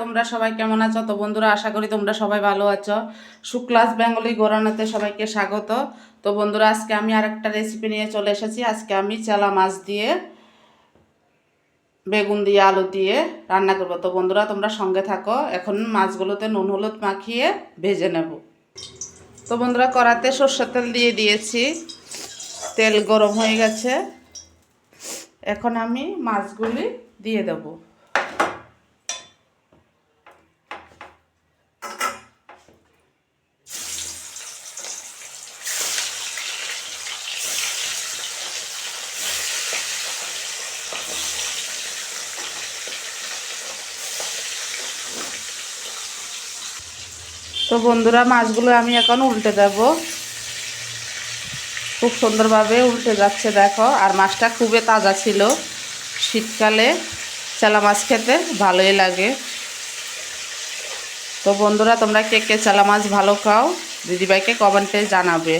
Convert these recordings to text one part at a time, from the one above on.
তোমরা সবাই কেমন আছো? তো বন্ধুরা, আশা করি তোমরা সবাই ভালো আছো। শুক্লাস বেঙ্গলি গোরানাতে সবাইকে স্বাগত। তো বন্ধুরা, আজকে আমি আরেকটা রেসিপি নিয়ে চলে এসেছি। আজকে আমি চেলা মাছ দিয়ে, বেগুন দিয়ে, আলু দিয়ে রান্না করব। তো বন্ধুরা, তোমরা সঙ্গে থাকো। এখন মাছগুলোতে নুন, হলুদ মাখিয়ে ভেজে নেব। তো বন্ধুরা, কড়াতে সর্ষের তেল দিয়ে দিয়েছি। তেল গরম হয়ে গেছে। এখন আমি মাছগুলি দিয়ে দেবো। তো বন্ধুরা, মাছগুলো আমি এখন উল্টে দেব। খুব সুন্দরভাবে উল্টে যাচ্ছে, দেখো। আর মাছটা খুবই তাজা ছিল। শীতকালে চেলা মাছ খেতে ভালোই লাগে। তো বন্ধুরা, তোমরা কে কে চেলা মাছ ভালো খাও, দিদিভাইকে কমেন্টে জানাবে।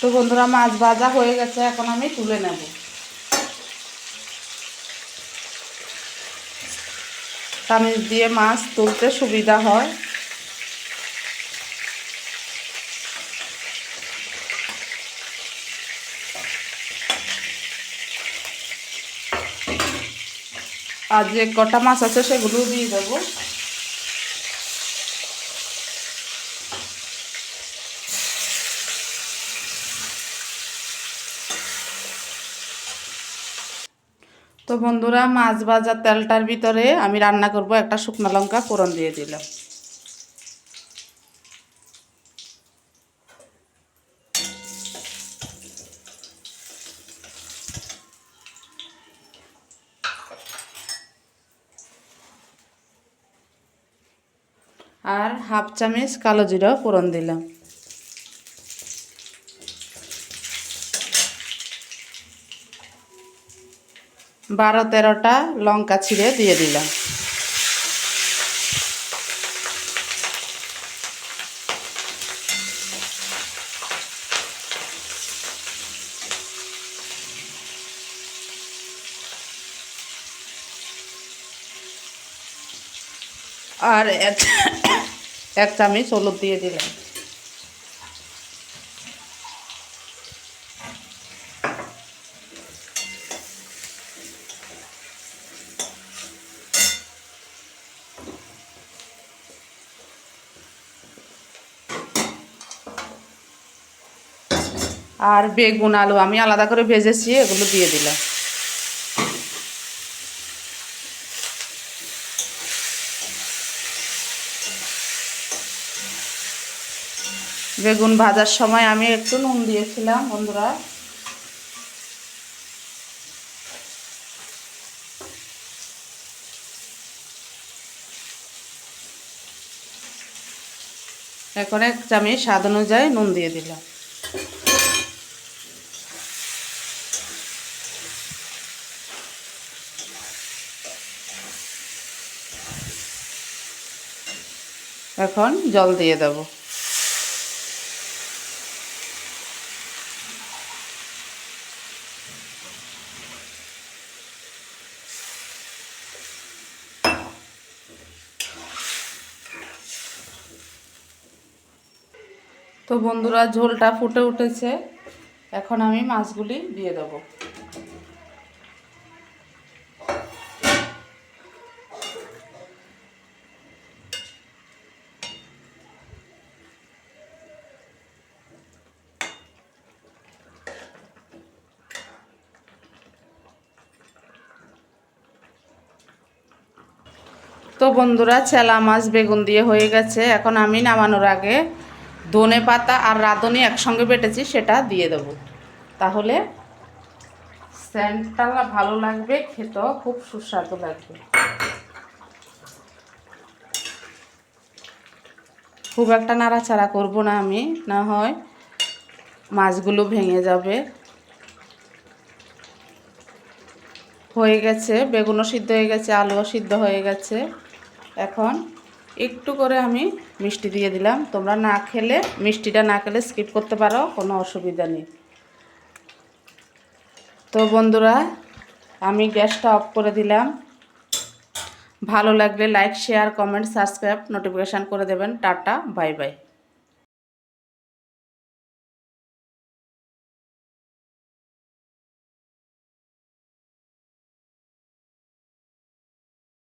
তো বন্ধুরা, মাছ ভাজা হয়ে গেছে, এখন আমি তুলে নেব। তামিজ দিয়ে মাছ তুলতে সুবিধা হয়। আর যে কটা মাছ আছে সেগুলো দিয়ে দেবো। তো বন্ধুরা, মাছ ভাজা তেলটার ভিতরে আমি রান্না করব একটা শুকনো লঙ্কা ফোড়ন দিয়ে দিলাম। আর হাফ চামচ কালো জিরা ফোড়ন দিলাম। বারো তেরোটা লঙ্কা ছিঁড়ে দিয়ে দিলাম। আর এক চামচ হলুদ দিয়ে দিলাম। আর বেগুন, আলু, আমি আলাদা করে ভেজেছি, এগুলো দিয়ে দিলাম। বেগুন ভাজার সময় আমি একটু নুন দিয়েছিলাম, বন্ধুরা। এখন এক চামচ স্বাদ অনুযায়ী নুন দিয়ে দিলাম। এখন জল দিয়ে দেব। তো বন্ধুরা ঝোলটা ফুটে উঠেছে। এখন আমি মাছগুলি দিয়ে দেবো। তো বন্ধুরা চেলা মাছ বেগুন দিয়ে হয়ে গেছে। এখন আমি নামানোর আগে ধনে পাতা আর রাঁধুনি একসঙ্গে বেটেছি, সেটা দিয়ে দেব। তাহলে স্যান্ডটা ভালো লাগবে, খেতেও খুব সুস্বাদু লাগবে। খুব একটা নাড়াচাড়া করব না আমি, না হয় মাছগুলো ভেঙে যাবে। হয়ে গেছে, বেগুনও সিদ্ধ হয়ে গেছে, আলুও সিদ্ধ হয়ে গেছে। এখন একটু করে আমি মিষ্টি দিয়ে দিলাম। তোমরা না খেলে, মিষ্টিটা না খেলে স্কিপ করতে পারো, কোনো অসুবিধা নেই। তো বন্ধুরা, আমি গ্যাসটা অফ করে দিলাম। ভালো লাগলে like share comment subscribe notification করে দেবেন। Tata bye bye